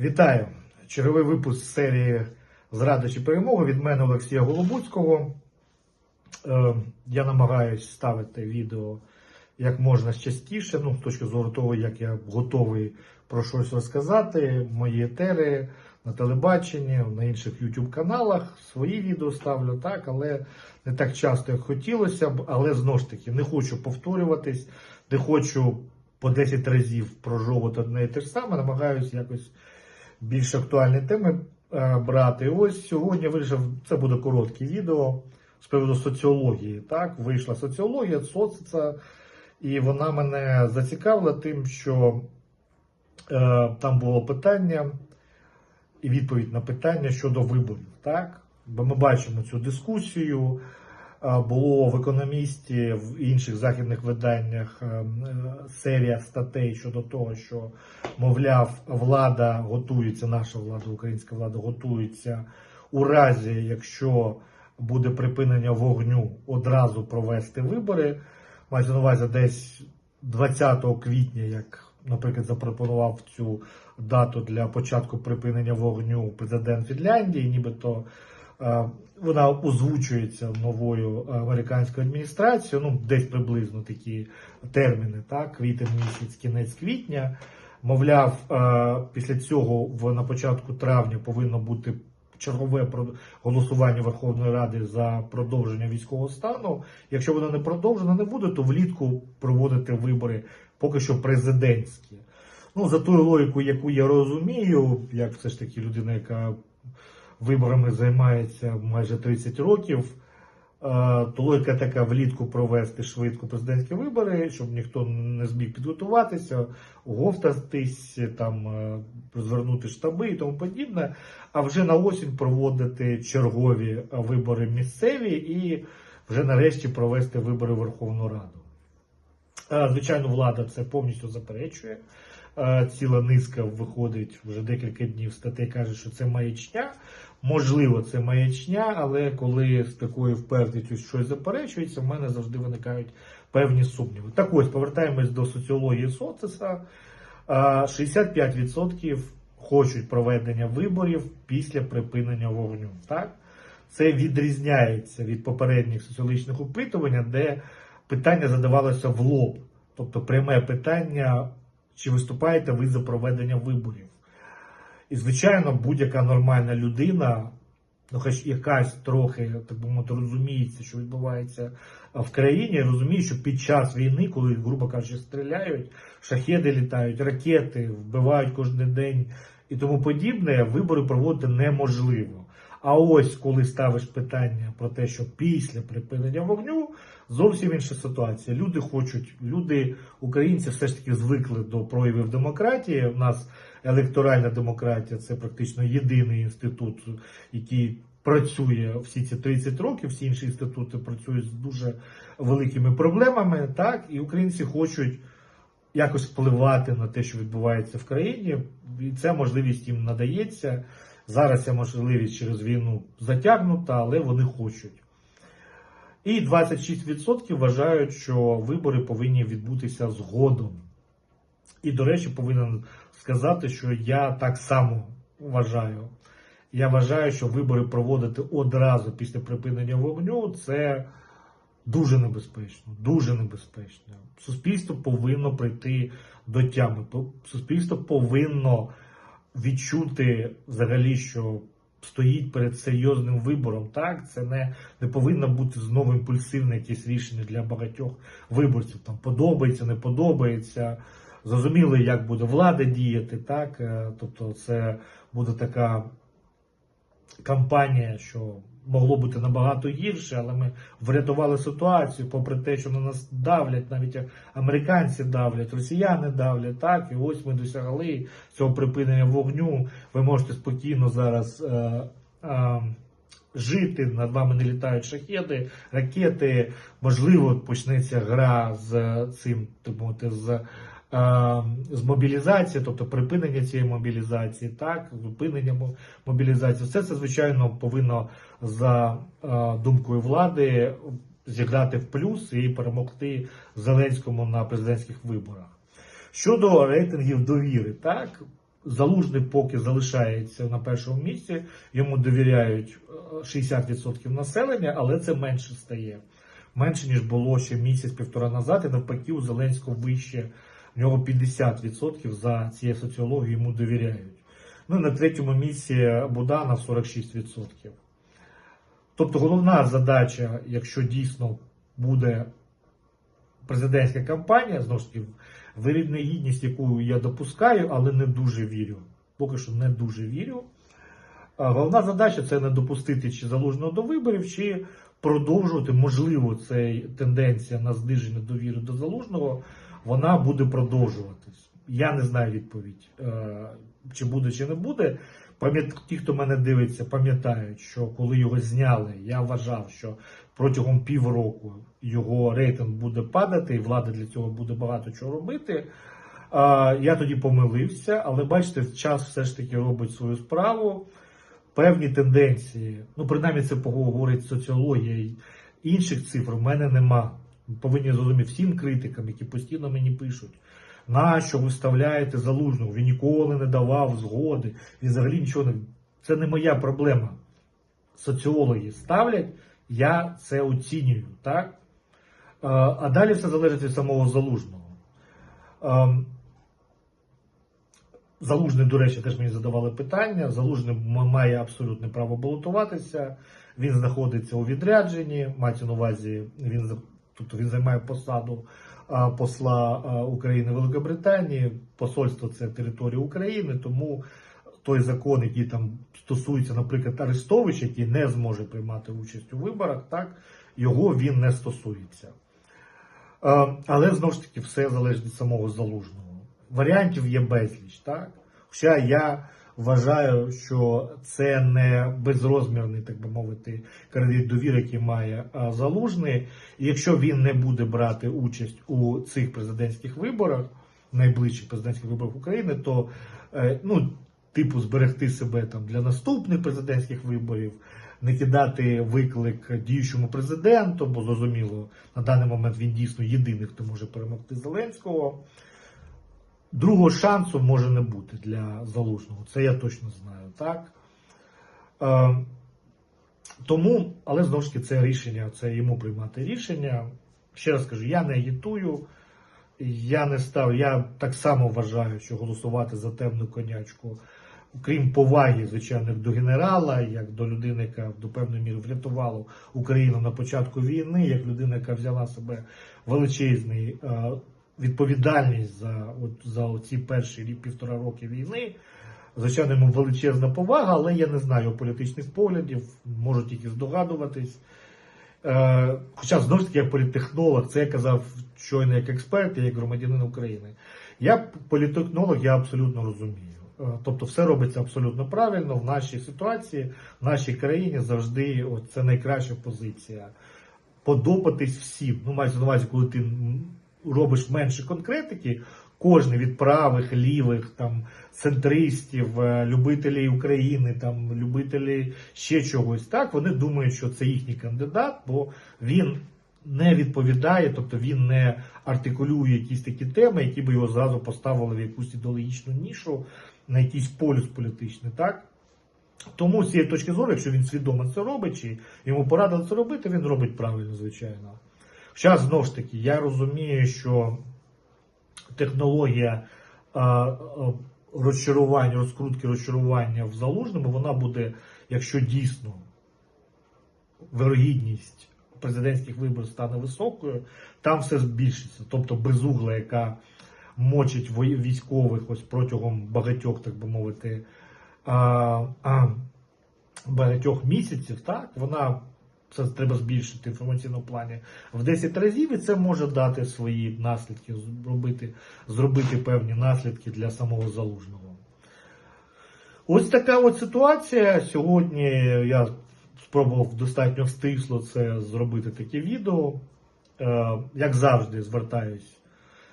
Вітаю! Черговий випуск серії Зрада чи перемога від мене Олексія Голобуцького. Е, Я намагаюсь ставити відео як можна частіше, ну, з точки зору того, як я готовий про щось розказати. Мої етери на телебаченні, на інших YouTube каналах свої відео ставлю, так, але не так часто, як хотілося б. Але знову ж таки не хочу повторюватись, не хочу по 10 разів прожовувати одне і те ж саме, намагаюся якось більш актуальні теми е, брати. Ось сьогодні вийшов, це буде коротке відео з приводу соціології. Так, вийшла соціологія, соціца, і вона мене зацікавила тим, що е, там було питання і відповідь на питання щодо виборів. Так? Бо ми бачимо цю дискусію. Е, Було в економісті в інших західних виданнях е, е, серія статей щодо того, що мовляв, влада готується, наша влада, українська влада готується у разі, якщо буде припинення вогню, одразу провести вибори. Мається на увазі десь 20 квітня, як, наприклад, запропонував цю дату для початку припинення вогню президент Фінляндії, нібито вона озвучується новою американською адміністрацією, ну десь приблизно такі терміни, так, квітень місяць, кінець квітня. Мовляв, е, після цього на початку травня повинно бути чергове голосування Верховної Ради за продовження військового стану. Якщо воно не продовжено не буде, то влітку проводити вибори поки що президентські. Ну, за тою логікою, яку я розумію, як все ж таки людина, яка виборами займається майже 30 років, е, то логіка така влітку провести швидко президентські вибори, щоб ніхто не зміг підготуватися, оговтатись, там е, звернути штаби і тому подібне. А вже на осінь проводити чергові вибори місцеві і вже нарешті провести вибори в Верховну Раду. Е, Звичайно, влада це повністю заперечує. Ціла низка виходить вже декілька днів статей каже, що це маячня. Можливо, це маячня, але коли з такою впевненістю щось заперечується, в мене завжди виникають певні сумніви. Так ось повертаємось до соціології социса. Е, 65% хочуть проведення виборів після припинення вогню. Так? Це відрізняється від попередніх соціологічних опитувань, де питання задавалося в лоб. Тобто пряме питання, чи виступаєте ви за проведення виборів. І, звичайно, будь-яка нормальна людина, ну хоч якась трохи, так би мовити, розуміється, що відбувається в країні, розуміє, що під час війни, коли, грубо кажучи, стріляють, шахеди літають, ракети вбивають кожен день і тому подібне, вибори проводити неможливо. А ось коли ставиш питання про те, що після припинення вогню зовсім інша ситуація. Люди хочуть, люди, українці, все ж таки звикли до проявів демократії. У нас електоральна демократія це практично єдиний інститут, який працює всі ці 30 років. Всі інші інститути працюють з дуже великими проблемами. Так, і українці хочуть якось впливати на те, що відбувається в країні, і ця можливість їм надається. Зараз ця можливість через війну затягнута, але вони хочуть. І 26% вважають, що вибори повинні відбутися згодом. І, до речі, повинен сказати, що я так само вважаю. Я вважаю, що вибори проводити одразу після припинення вогню це дуже небезпечно. Дуже небезпечно. Суспільство повинно прийти до тями. Суспільство повинно відчути взагалі, що стоїть перед серйозним вибором. Так, це не, не повинно бути знову імпульсивне якесь рішення для багатьох виборців. Там подобається, не подобається. Зрозуміло, як буде влада діяти, так. Е, Тобто, це буде така кампанія, що могло бути набагато гірше, але ми врятували ситуацію, попри те, що на нас давлять, навіть американці давлять, росіяни давлять, так, і ось ми досягли цього припинення вогню. Ви можете спокійно зараз. Е, е, Жити над вами не літають шахеди, ракети. Можливо, почнеться гра з цим, мовити, з, з мобілізації, тобто припинення цієї мобілізації, так, зупинення мобілізації. Все це, звичайно, повинно за е, думкою влади зіграти в плюс і перемогти Зеленському на президентських виборах. Щодо рейтингів довіри, так Залужний поки залишається на першому місці, йому довіряють е, 60% населення, але це менше стає. Менше, ніж було ще місяць-півтора назад, і навпаки, у Зеленського вище, в нього 50% за цією соціологією йому довіряють. Ну і на третьому місці Будана 46%. Тобто головна задача, якщо дійсно буде президентська кампанія, знову ж таки, вирівнегідність, яку я допускаю, але не дуже вірю. Поки що не дуже вірю. Головна задача це не допустити чи залужного до виборів, чи продовжувати, можливо, цей тенденція на зниження довіри до залужного, вона буде продовжуватись. Я не знаю відповідь, е, чи буде, чи не буде. Ті, хто мене дивиться, пам'ятають, що коли його зняли, я вважав, що протягом півроку його рейтинг буде падати, і влада для цього буде багато чого робити. Я тоді помилився, але бачите, час все ж таки робить свою справу. Певні тенденції, ну принаймні це говорить соціологія, інших цифр в мене нема. Ви Повинні зрозуміти всім критикам, які постійно мені пишуть. Нащо ви вставляєте залужного? Він ніколи не давав згоди і взагалі нічого не. Це не моя проблема. Соціологи ставлять, я це оцінюю, так? Е, А далі все залежить від самого залужного. Ем, Залужний, до речі, теж мені задавали питання. Залужний має абсолютне право балотуватися. Він знаходиться у відрядженні. Мається на увазі, він тобто він займає посаду посла України Великобританії. Посольство це територія України, тому той закон, який там стосується, наприклад, Арестовича, який не зможе приймати участь у виборах, так його він не стосується. Але знову ж таки все залежить від самого залужного. Варіантів є безліч, так? Хоча я вважаю, що це не безрозмірний, так би мовити, кредит довіри, який має залужний. І якщо він не буде брати участь у цих президентських виборах, найближчих президентських виборах України, то е, ну, типу зберегти себе там для наступних президентських виборів, не кидати виклик діючому президенту, бо зрозуміло, на даний момент він дійсно єдиний, хто може перемогти Зеленського. Другого шансу може не бути для залужного. Це я точно знаю, так? Е, тому, але знову ж таки, це рішення, це йому приймати рішення. Ще раз кажу, я не агітую, я не став, я так само вважаю, що голосувати за темну конячку, крім поваги, звичайно, до генерала, як до людини, яка до певної міри врятувала Україну на початку війни, як людина, яка взяла себе величезний е, відповідальність за, от, за ці перші рік, півтора роки війни. Звичайно, йому величезна повага, але я не знаю політичних поглядів, можу тільки здогадуватись. Е, хоча знову ж таки, як політтехнолог, це я казав щойно як експерт і як громадянин України. Я політтехнолог, я абсолютно розумію. Е, Тобто все робиться абсолютно правильно в нашій ситуації, в нашій країні завжди от, це найкраща позиція. Подобатись всім. Ну, мається на увазі, коли ти робиш менше конкретики, кожен від правих, лівих, там, центристів, е, любителі України, там, любителі ще чогось, так, вони думають, що це їхній кандидат, бо він не відповідає, тобто він не артикулює якісь такі теми, які би його зразу поставили в якусь ідеологічну нішу, на якийсь полюс політичний, так? Тому з цієї точки зору, якщо він свідомо це робить, чи йому порадили це робити, він робить правильно, звичайно. Зараз знову ж таки, я розумію, що технологія розчарування, розкрутки розчарування в залужному, вона буде, якщо дійсно вирогідність президентських виборів стане високою, там все збільшиться. Тобто безугла, яка мочить військових ось протягом багатьох, так би мовити, багатьох місяців, так, вона це треба збільшити в інформаційному плані в 10 разів, і це може дати свої наслідки, зробити, зробити певні наслідки для самого залужного. Ось така от ситуація. Сьогодні я спробував достатньо стисло це зробити таке відео. Е, Як завжди, звертаюсь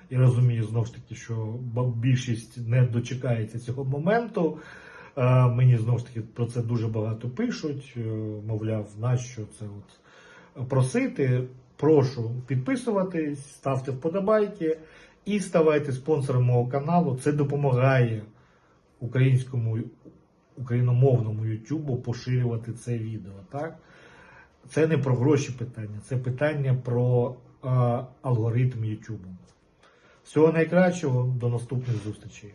і розумію знову ж таки, що більшість не дочекається цього моменту. Мені знову ж таки про це дуже багато пишуть. е, Мовляв, нащо це от просити. Прошу підписуватись, ставте вподобайки і ставайте спонсором мого каналу. Це допомагає українському україномовному Ютубу поширювати це відео. Так? Це не про гроші питання, це питання про е, алгоритм Ютубу. Всього найкращого, до наступних зустрічей.